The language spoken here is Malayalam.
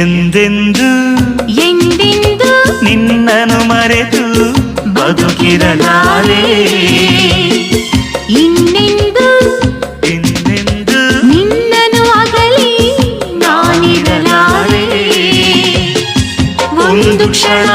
എന്തെന്തു എന്തെന്തു നിന്നു മരതു ബതുക്കിരനാലേ ഇന്നെന്തു ಒಂದು ಕ್ಷಣ